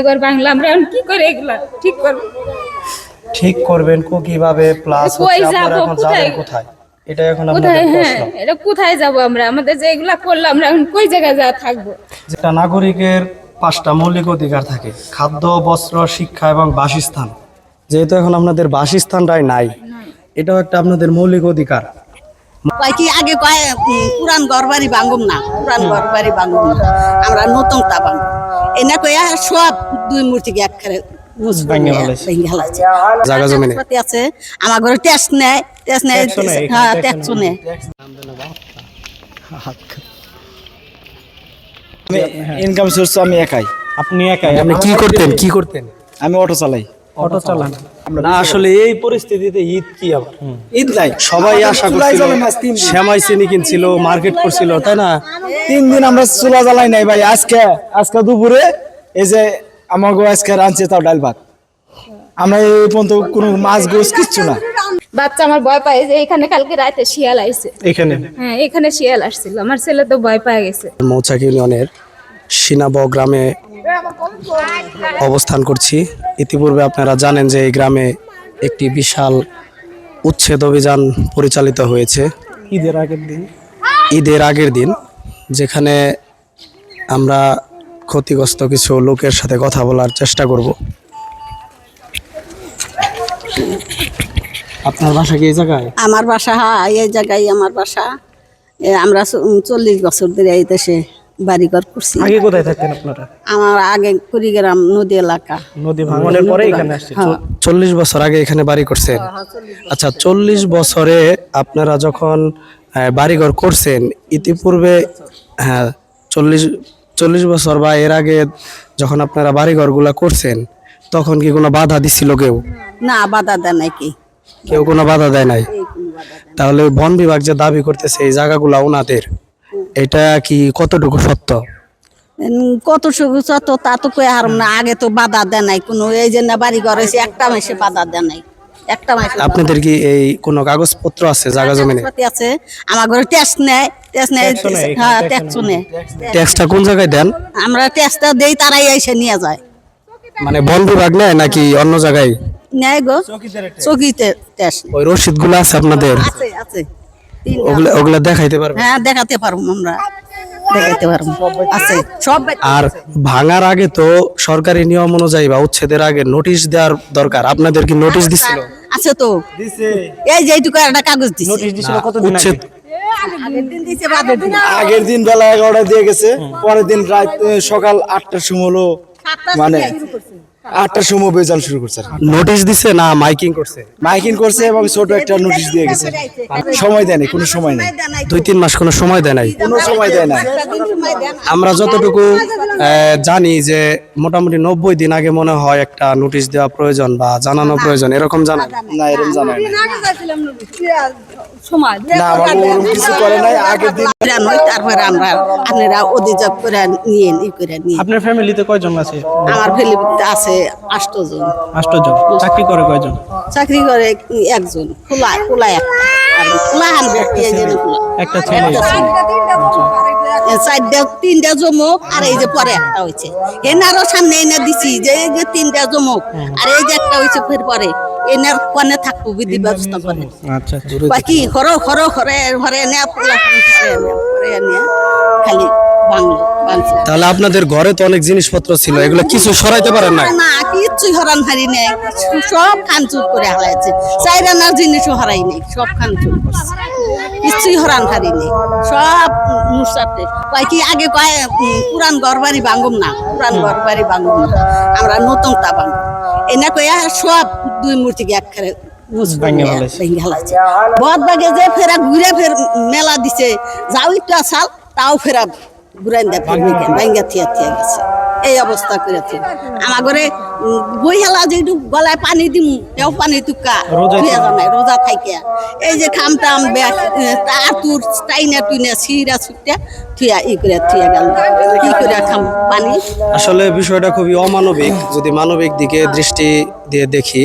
এবার বাংলা আমরা এখন কি করে এগুলা ঠিক করব? ঠিক করবেন কো কীভাবে প্লাস কই হচ্ছে আপনারা এখন কোথায়? কোথায়? এটা এখন আপনাদের কোথায় হ্যাঁ প্রশ্ন। এটা কোথায় যাব আমরা? আমাদের যে এগুলা করলাম আমরা এখন কই জায়গায় যা থাকব? যেটা নাগরিকের পাঁচটা মৌলিক অধিকার থাকে খাদ্য বস্ত্র শিক্ষা এবং বাসস্থান। যেহেতু এখন আপনাদের বাসস্থানটাই নাই এটাও একটা আপনাদের মৌলিক অধিকার। কয় কি আগে কয় পুরান ঘর বাড়ি ভাঙুম না পুরান ঘর বাড়ি ভাঙুম না। আমরা নতুন তা ভাঙুম। এনে কয়া সব দুই মূর্তি একখানে করে আছে। আমার ঘরে ট্যাক্স নেয় ট্যাক্স নেয় হ্যাঁ ট্যাক্স নেয় ইনকাম সোর্স আমি একাই আপনি একাই। আপনি কি করতেন? কি করতেন? আমি অটো চালাই। অটো চালান। না আসলে এই পরিস্থিতিতে ঈদ কি আবার? ঈদ নাই। সবাই আশা করছিল। শ্যামাই চিনি কিনছিল মার্কেট করছিল তাই না? তিন দিন আমরা চুলা জ্বালাই নাই ভাই আজকে আজকে দুপুরে এই যে আমাকে আজকে রাঁধছে তাও ডাল ভাত। আমরা এই পর্যন্ত কোনো মাছ গোস কিচ্ছু না। বাচ্চা আমার ভয় পায় যে এখানে কালকে রাতে শিয়াল আইছে। এখানে? হ্যাঁ এখানে শিয়াল আসছিল। আমার ছেলে তো ভয় পেয়ে গেছে। মৌচাক ইউনিয়নের সিনাব গ্রামে অবস্থান করছি। ইতিপূর্বে আপনারা জানেন যে এই গ্রামে একটি বিশাল উচ্ছেদ অভিযান পরিচালিত হয়েছে। ঈদের আগের দিন। ঈদের আগের দিন যেখানে আমরা ক্ষতিগ্রস্ত কিছু লোকের সাথে কথা বলার চেষ্টা করব। আপনার বাসা কি এই জায়গায়? আমার বাসা হ্যাঁ এই জায়গায় আমার বাসা। এ, আমরা চল্লিশ বছর ধরে এই দেশে বাড়িঘর করছি। আগে কোথায় থাকতেন আপনারা? আমার আগে কুড়িগ্রাম নদী এলাকা। নদী ভাঙনের পরে এখানে আসছে হ্যাঁ। চল্লিশ বছর আগে এখানে বাড়ি করছেন। আচ্ছা চল্লিশ বছরে আপনারা যখন বাড়িঘর করছেন ইতিপূর্বে হ্যাঁ চল্লিশ চল্লিশ বছর বা এর আগে যখন আপনারা বাড়িঘরগুলা করছেন তখন কি কোনো বাধা দিছিল কেউ? না বাধা দেয় নাকি কেউ। কোনো বাধা দেয় নাই? তাহলে বন বিভাগ যে দাবি করতেছে এই জায়গাগুলো ওনাদের এটা কি কতটুকু সত্য? কত সুগুছ তো তা তো কয়ে হারম না আগে তো বাধা দেয় নাই কোনো এই যে না বাড়ি ঘর হয়েছে একটা মাসে বাধা দেয় নাই একটা মাসে আপনাদের কি এই কোনো কাগজপত্র আছে জায়গা জমিনে? কাগজপাতি আছে আমার ঘরে টেস্ট নেয় টেস্ট নেয় হ্যাঁ ট্যাক্স নেয় ট্যাক্সটা কোন জায়গায় দেন? আমরা টেস্টটা দেই তারাই এসে নিয়ে যায়। মানে বন বিভাগ নেয় নাকি অন্য জায়গায়? নেয় গো চকিতে টেস্ট ওই রসিদগুলো আছে আপনাদের? আছে আছে। ওগুলা ওগুলা দেখাইতে পারবে হ্যাঁ দেখাতে পারব আমরা। দেখাতে পারব। আছে সব আর ভাঙার আগে তো সরকারি নিয়ম অনুযায়ী বা উচ্ছেদের আগে নোটিশ দেওয়ার দরকার। আপনাদের কি নোটিশ দিছিল? আছে তো। এই যে এইটুকু একটা কাগজ দিছে। উচ্ছেদ আগের দিন দিছে বাদের দিন। আগের দিন বেলা এগারোটা দিয়ে গেছে। পরের দিন রাত সকাল আটটার সময় হলো। মানে আটটার সময় বেজাল শুরু করছে নোটিশ দিছে না মাইকিং করছে? মাইকিং করছে এবং ছোট একটা নোটিশ দিয়ে গেছে। সময় দেয়নি কোনো সময় নেই। দুই তিন মাস কোনো সময় দেয় নাই। কোনো সময় দেয় না আমরা যতটুকু আহ, জানি যে মোটামুটি নব্বই দিন আগে মনে হয় একটা নোটিশ দেওয়া প্রয়োজন বা জানানো প্রয়োজন এরকম জানান না এরকম জানাই না সমাজ। না আমার ওরকম কিছু করে নাই আগের দিন নয়, তারপরে আমরা আপনারা অধিযোগ করে নিয়ে ই করে নিয়ে। আপনার ফ্যামিলিতে কয়জন আছে? আমার আষ্টজন চাকরি করে কয়জন? চাকরি করে একজন খোলা খোলা খোলা আনবে এই যে খোলা। একটা ছেলে। চারটা তিনটা জমক আর এই যে পরে একটা হয়েছে। এনারও সামনে এনে দিছি যে এই যে তিনটা জমক আর এই যে একটা হয়েছে ফের পরে। এনার কনে থাকব বিধি ব্যবস্থা করে আচ্ছা। বাকি খরো খরো ঘরে ঘরে এনে ঘরে এনে খালি বাংলো বাংলো। তাহলে আপনাদের ঘরে তো অনেক জিনিসপত্র ছিল এগুলো কিছু সরাইতে পারেন না না কিচ্ছুই হরান হারি নেই। সব খানচুর করে হারাইছে। চাইরানার জিনিসও হারাই নেই সব খানচুর কিচ্ছুই হরান হারি নেই সব মুসাতে কয় কি আগে কয় পুরান ঘর বাড়ি ভাঙুম না পুরান ঘর বাড়ি ভাঙুম না। আমরা নতুন তা ভাঙুম। এনে কয়া সব দুই মূর্তি একখানে বদ বাগে যে ফেরা ঘুরে ফের মেলা দিছে যাও একটু আসাল তাও ফেরা ঘুরাই দেয় ভাঙ্গা থিয়া থিয়া গেছে। এই অবস্থা করেছে। আমার ঘরে বই হেলা যেটু গলায় পানি দিম তেও পানি তুকা জানাই রোজা থাইকে এই যে খাম টাম তার তুর টাইনা টুইনা সিরা ছুটে থুয়া ই করে থুয়া গেল। কি করে খাম পানি। আসলে বিষয়টা খুবই অমানবিক যদি মানবিক দিকে দৃষ্টি দিয়ে দেখি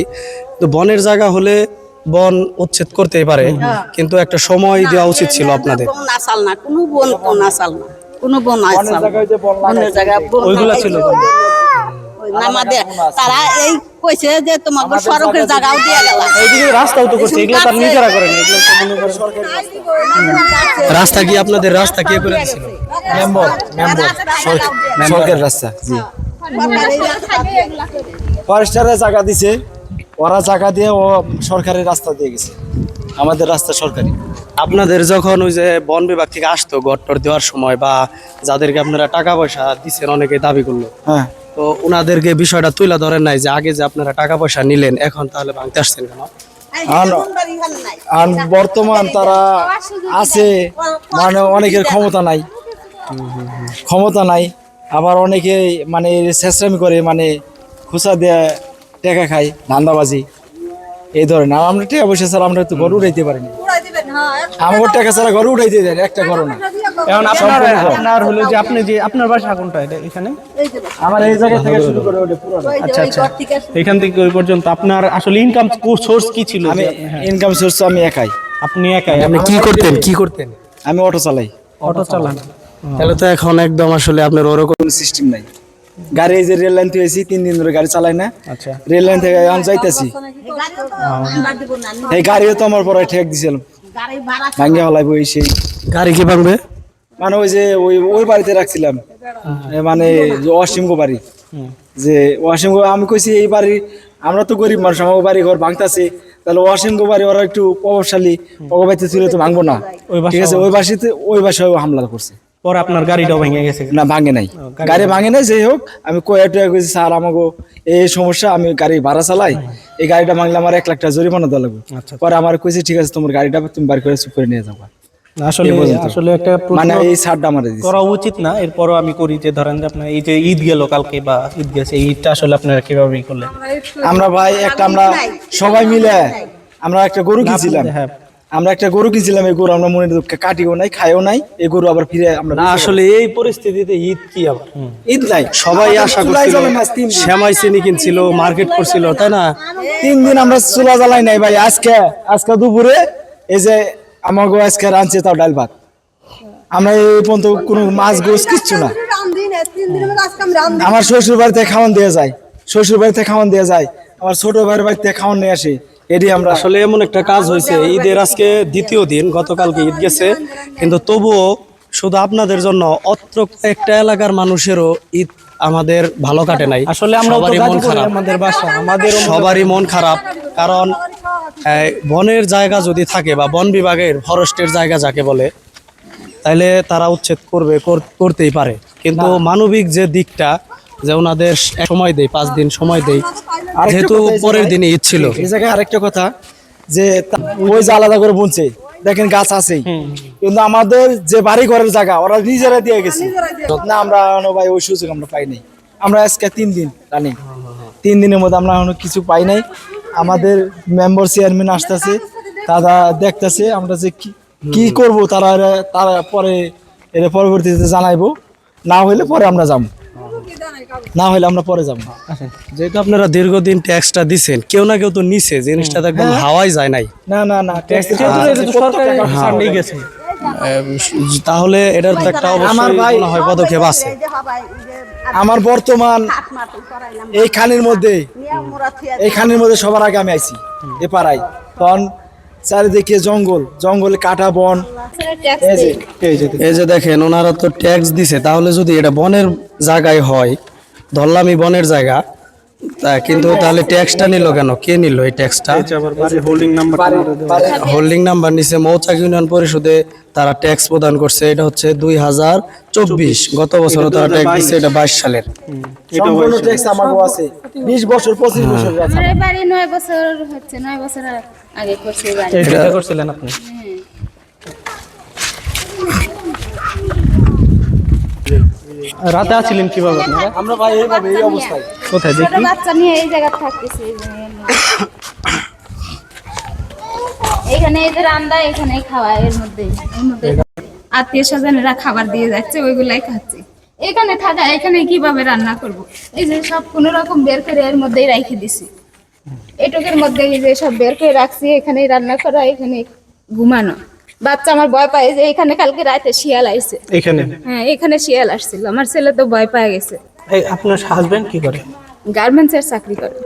তো বনের জায়গা হলে বন উচ্ছেদ করতেই পারে কিন্তু একটা সময় দেওয়া উচিত ছিল আপনাদের। কোন আসাল না কোনো বোন কোন আসাল না। কোনো বোন আসাল বনের জায়গা বন ছিল। নামাদের তারা এই কইছে যে তোমাকে সড়কের জায়গাও দিয়ে গেলাম এইদিকে রাস্তাও তো করছে এগুলো তার নিজেরা করেন এগুলো তো করেন। রাস্তা কি আপনাদের রাস্তা কে করে দিয়েছিল মেম্বর মেম্বর সরকার রাস্তা জি। ফরেস্টারের জায়গা দিছে। ওরা জায়গা দিয়ে ও সরকারের রাস্তা দিয়ে গেছে। আমাদের রাস্তা সরকারি। আপনাদের যখন ওই যে বন বিভাগ থেকে আসতো গট্টর দেওয়ার সময় বা যাদেরকে আপনারা টাকা পয়সা দিচ্ছেন অনেকে দাবি করল। হ্যাঁ। তো ওনাদেরকে বিষয়টা তুলে ধরেন নাই যে আগে যে আপনারা টাকা পয়সা নিলেন এখন তাহলে ভাঙতে আসছেন কেন? আর বর্তমান তারা আছে মানে অনেকের ক্ষমতা নাই। ক্ষমতা নাই আবার অনেকে মানে চেষ্টামি করে মানে খুচা দিয়ে টাকা খায় ধান্দাবাজি। এই ধরনের আমরা ঠিক অবশ্যই ছাড়া আমরা তো গরু উঠাইতে পারিনি আমার টাকা ছাড়া ঘর উঠাইতে দেন একটা ঘর না। এখন আপনার আপনার হলো যে আপনি যে আপনার বাসা কোনটা এটা এখানে? আমার এই জায়গা থেকে শুরু করে ওটা পুরো আচ্ছা আচ্ছা। এখান থেকে ওই পর্যন্ত আপনার আসলে ইনকাম সোর্স কি ছিল? আমি আপনি- হ্যাঁ, ইনকাম সোর্স আমি একাই। আপনি একাই? আপনি কি করতেন? কি করতেন? আমি অটো চালাই। অটো চালান। তাহলে তো এখন একদম আসলে আপনার ওরকম সিস্টেম নাই। গাড়ি এই যে রেল লাইন থেকে তিন দিন ধরে গাড়ি চালাই না। আচ্ছা। রেল লাইন থেকে আমি যাইতেছি। এই গাড়িও তো আমার পরে ঠেক দিছিলাম ভাঙ্গে হলাই বই সেই। গাড়ি কি ভাঙবে? মানে ওই যে ওই ওই বাড়িতে রাখছিলাম। মানে অসীম গো বাড়ি। যে অসীম আমি কইছি এই বাড়ি আমরা তো গরিব মানুষ আমার বাড়ি ঘর ভাঙতাছে। তাহলে গো বাড়ি ওরা একটু প্রভাবশালী অগবাইতে ছিল তো ভাঙবো না। ঠিক আছে ওই বাসিতে ওই বাসায় হামলা করছে। পরে আপনার গাড়িটাও ভেঙে গেছে। না ভাঙে নাই। গাড়ি ভাঙে নাই যাই হোক আমি কয়ে টয়ে কইছি স্যার আমাকে এই সমস্যা আমি গাড়ি ভাড়া চালাই এই গাড়িটা ভাঙলে আমার এক লাখ টাকা জরিমানা দেওয়া লাগবে। আচ্ছা। পরে আমার কইছে ঠিক আছে তোমার গাড়িটা তুমি বার করে চুপ করে নিয়ে যাব। আসলে আসলে একটা মানে এই ছাড়টা আমার দিছে। করা উচিত না এরপরও আমি করি যে ধরেন যে আপনার এই যে ঈদ গেল কালকে বা ঈদ গেছে ঈদটা আসলে আপনারা কীভাবে করলেন? আমরা ভাই একটা আমরা সবাই মিলে আমরা একটা গরু কিনছিলাম। হ্যাঁ। আমরা একটা গরু কিনছিলাম এই গরু আমরা মনে দুঃখে কাটিও নাই খাইও নাই এই গরু আবার ফিরে আমরা না আসলে এই পরিস্থিতিতে ঈদ কি আবার? ঈদ নাই। সবাই আশা করছিল। শ্যামাই চিনি কিনছিল মার্কেট করছিল তাই না? তিন দিন আমরা চুলা জ্বালাই নাই ভাই আজকে আজকে দুপুরে এই যে আমাকে আজকে রাঁধছে তাও ডাল ভাত। আমরা এই পর্যন্ত কোনো মাছ গোস কিচ্ছু না। আমার শ্বশুর বাড়িতে খাওয়ান দিয়ে যায় শ্বশুর বাড়িতে খাওয়ান দিয়ে যায়। আমার ছোট ভাইয়ের বাড়িতে খাওয়ান নিয়ে আসে এটি আমরা আসলে এমন একটা কাজ হয়েছে ঈদের আজকে দ্বিতীয় দিন গতকালকে ঈদ গেছে কিন্তু তবুও শুধু আপনাদের জন্য অত্র একটা এলাকার মানুষেরও ঈদ আমাদের ভালো কাটে নাই। আসলে আমরা সবারই মন খারাপ। আমাদের বাসা আমাদের সবারই মন খারাপ কারণ বনের জায়গা যদি থাকে বা বন বিভাগের ফরেস্টের জায়গা যাকে বলে তাহলে তারা উচ্ছেদ করবে করতেই পারে। কিন্তু মানবিক যে দিকটা যে ওনাদের সময় দেয় পাঁচ দিন সময় দেয় আরেকটা যেহেতু পরের দিনে ঈদ ছিল। এই জায়গায় আরেকটা কথা যে ওই যে আলাদা করে বুনছে দেখেন গাছ আছেই। কিন্তু আমাদের যে বাড়ি ঘরের জায়গা ওরা নিজেরা দিয়ে গেছে। না আমরা ভাই ওই সুযোগ আমরা পাই নাই। আমরা আজকে তিন দিন রানিং তিন দিনের মধ্যে আমরা এখনও কিছু পাই নাই। আমাদের মেম্বার চেয়ারম্যান আসতেছে তারা দেখতেছে আমরা যে কি- কি করব তারা তারা পরে এর পরবর্তীতে জানাইবো। না হইলে পরে আমরা যাব। না হইলে আমরা পরে যাব। যেহেতু আপনারা দীর্ঘদিন ট্যাক্সটা দিছেন কেউ না কেউ তো নিছে জিনিসটা তো একদম হাওয়াই যায় নাই। না না না ট্যাক্স যেহেতু এটা তো সরকারি ফান্ডেই গেছে। তাহলে এটার তো একটা আমার ভাই- হয় পদক্ষেপ আছে। আমার বর্তমান এই খানের মধ্যে এই খানের মধ্যে সবার আগে আমি আইছি এ পাড়ায়। তখন চারিদিকে জঙ্গল জঙ্গলে কাটা বন। এই যে এই যে দেখেন ওনারা তো ট্যাক্স দিছে তাহলে যদি এটা বনের জায়গায় হয় ধরলামি বনের জায়গা তা কিন্তু তাহলে ট্যাক্সটা নিল কেন? কে নিল এই ট্যাক্সটা হোল্ডিং নাম্বার হোল্ডিং নাম্বার নিচে মৌচাক ইউনিয়ন পরিষদে তারা ট্যাক্স প্রদান করছে এটা হচ্ছে দুই হাজার চব্বিশ। গত বছর তারা ট্যাক্স দিচ্ছে এটা বাইশ সালের। সম্পূর্ণ ট্যাক্স আমারও আছে। বিশ বছর পঁচিশ বছর বাড়ি নয় বছর হচ্ছে নয় বছর আগে করছিলেন আপনি? রাতে আছিলেন কীভাবে আপনারা? আমরা ভাই এইভাবে এই অবস্থায়। কোথায় ছোট দেখি বাচ্চা নিয়ে এই জায়গা থাকতেছে এখানে এই যে রান্দা এখানে খাওয়া এর মধ্যে এর মধ্যে। আত্মীয় স্বজনেরা খাবার দিয়ে যাচ্ছে ওইগুলাই খাচ্ছে। এখানে থাকা এখানে কীভাবে রান্না করব? এই যে সব কোনো রকম বের করে এর মধ্যেই রেখে দিছি। এটুকের মধ্যে এই যে সব বের করে রাখছি এখানে রান্না করা এখানে ঘুমানো। বাচ্চা আমার ভয় পায় যে এখানে কালকে রাতে শিয়াল আইছে। এখানে? হ্যাঁ এখানে শিয়াল আসছিল। আমার ছেলে তো ভয় পেয়ে গেছে। এই আপনার হাজবেন্ড কি করে? গার্মেন্টসের চাকরি করে।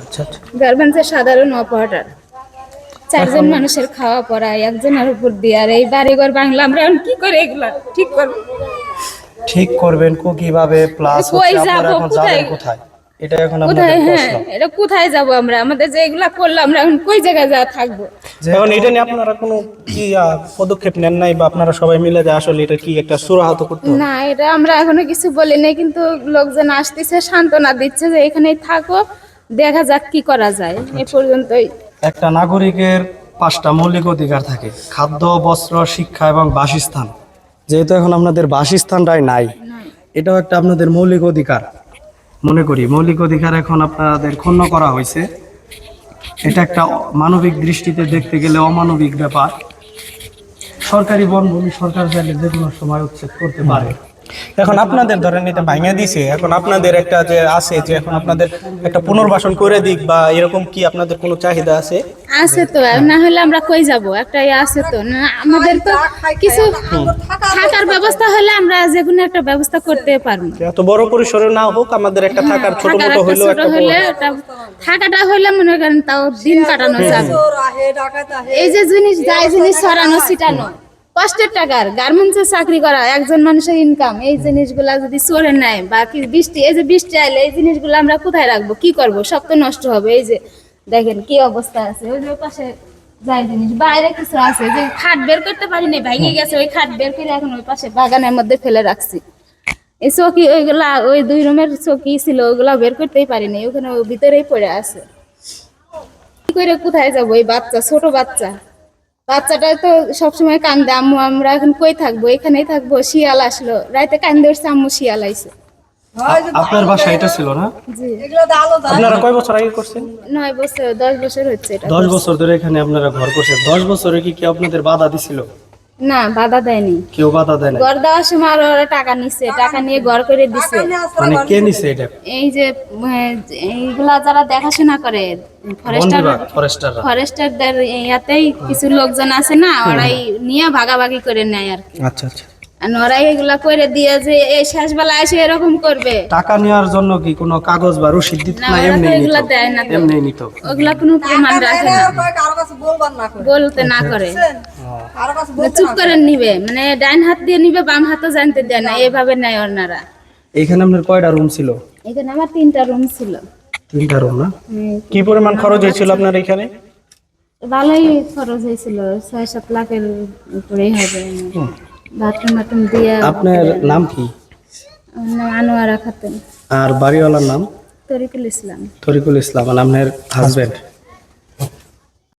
আচ্ছা আচ্ছা। গার্মেন্টসের সাধারণ অপারেটর চারজন মানুষের খাওয়া পড়া একজনের উপর দিয়ে। আর এই বাড়িঘর বাংলা আমরা এখন কি করে এগুলা ঠিক করব? ঠিক করবেন কো কীভাবে? প্লাস হচ্ছে আপনারা এখন যাবেন কোথায়? এটা এখন কোথায়? হ্যাঁ এটা কোথায় যাব আমরা? আমাদের যে এগুলা করলাম আমরা এখন কই জায়গায় যা থাকব? এখন এটা নিয়ে আপনারা কোনো কি পদক্ষেপ নেন নাই বা আপনারা সবাই মিলে যে আসলে এটা কি একটা সুরাহত করতে না এটা আমরা এখনও কিছু বলি নাই কিন্তু লোকজন আসতেছে সান্ত্বনা দিচ্ছে যে এখানেই থাকো দেখা যাক কি করা যায়। এ পর্যন্তই। একটা নাগরিকের পাঁচটা মৌলিক অধিকার থাকে খাদ্য বস্ত্র শিক্ষা এবং বাসস্থান। যেহেতু এখন আপনাদের বাসস্থানটাই নাই। এটাও একটা আপনাদের মৌলিক অধিকার। মনে করি, মৌলিক অধিকার এখন আপনাদের ক্ষুণ্ণ করা হয়েছে। এটা একটা মানবিক দৃষ্টিতে দেখতে গেলে অমানবিক ব্যাপার। সরকারি বনভূমি সরকার চাইলে যে কোনো সময় উচ্ছেদ করতে পারে। এখন আপনাদের ধরেন এটা ভাঙা দিছে এখন আপনাদের একটা যে আছে যে এখন আপনাদের একটা পুনর্বাসন করে দিক বা এরকম কি আপনাদের কোনো চাহিদা আছে? আছে তো না হলে আমরা কই যাব? একটা ইয়ে আছে তো না আমাদের তো কিছু থাকার ব্যবস্থা হলে আমরা যে কোনো একটা ব্যবস্থা করতে পারব। এত বড় পরিসরে না হোক আমাদের একটা থাকার ছোট থাকার মোটো একটা একটা হলে থাকাটা হলে মনে করেন তাও দিন কাটানো যাবে। এই যে জিনিস যাই জিনিস সরানো ছিটানো। কষ্টের টাকার গার্মেন্টসে চাকরি করা একজন মানুষের ইনকাম এই জিনিসগুলা যদি চোরে নেয় বা কি বৃষ্টি, এই যে বৃষ্টি আইলে এই জিনিসগুলো আমরা কোথায় রাখব? কি করব? সব তো নষ্ট হবে। এই যে দেখেন কি অবস্থা আছে। ওই যে পাশে যাই জিনিস। বাইরে কিছু আছে যে খাট বের করতে পারিনি ভেঙে গেছে। ওই খাট বের করে এখন ওই পাশে বাগানের মধ্যে ফেলে রাখছি। এই চৌকি, ওইগুলা, ওই দুই রুমের চৌকি ছিল ওইগুলা বের করতেই পারিনি ওখানে ওই ভিতরেই পড়ে আছে। কি করে কোথায় যাব? এই বাচ্চা, ছোট বাচ্চা। বাচ্চাটা তো সবসময় কান্দে আম্মু আমরা এখন কই থাকব? এখানেই থাকব? শিয়াল আসলো। রাতে কান্দে উঠছে আম্মু শিয়াল আইছে। আপনার বাসা এটা ছিল না? আপনারা কয় বছর আগে করছেন? নয় বছর দশ বছর হচ্ছে এটা। দশ বছর ধরে এখানে আপনারা ঘর করছেন। দশ বছরে কি কি আপনাদের বাধা দিছিল? না বাধা দেয়নি। কেউ বাধা দেয় না ঘর দেওয়ার সময় আরও ওরা টাকা নিচ্ছে টাকা নিয়ে ঘর করে দিছে। মানে কে নিছে এটা? এই যে এইগুলা যারা দেখাশোনা করে ফরেস্টার ফরেস্টাররা ফরেস্টারদের ইয়াতেই কিছু লোকজন আছে না ওরাই নিয়ে ভাগাভাগি করে নেয় আর কি। আচ্ছা আচ্ছা। আর ওরাই এগুলা করে দিয়ে যে এই শেষ বেলা এসে এরকম করবে। টাকা নেওয়ার জন্য কি কোনো কাগজ বা রসিদ দিত? না, না ওরা এমনি এগুলা দেয় না এমনি নিত। ওগুলা কোনো প্রমাণ রাখে না। বলতে না করে। মানে চুপ করে নিবে। মানে ডাইন হাত দিয়ে নিবে বাম হাতও জানতে দেয় না। এভাবে নেয় ওনারা। এইখানে আপনার কয়টা রুম ছিল? এখানে আমার তিনটা রুম ছিল। তিনটা রুম না? কি পরিমাণ খরচ হয়েছিল আপনার এখানে? ভালোই খরচ হয়েছিল। ছয় সাত লাখের উপরেই হবে। বাথরুম বাথরুম দিয়ে আপনার নাম কি? নাম আনোয়ারা খাতুন। আর বাড়িওয়ালার নাম? তরিকুল ইসলাম। তরিকুল ইসলাম আর আপনার হাজবেন্ড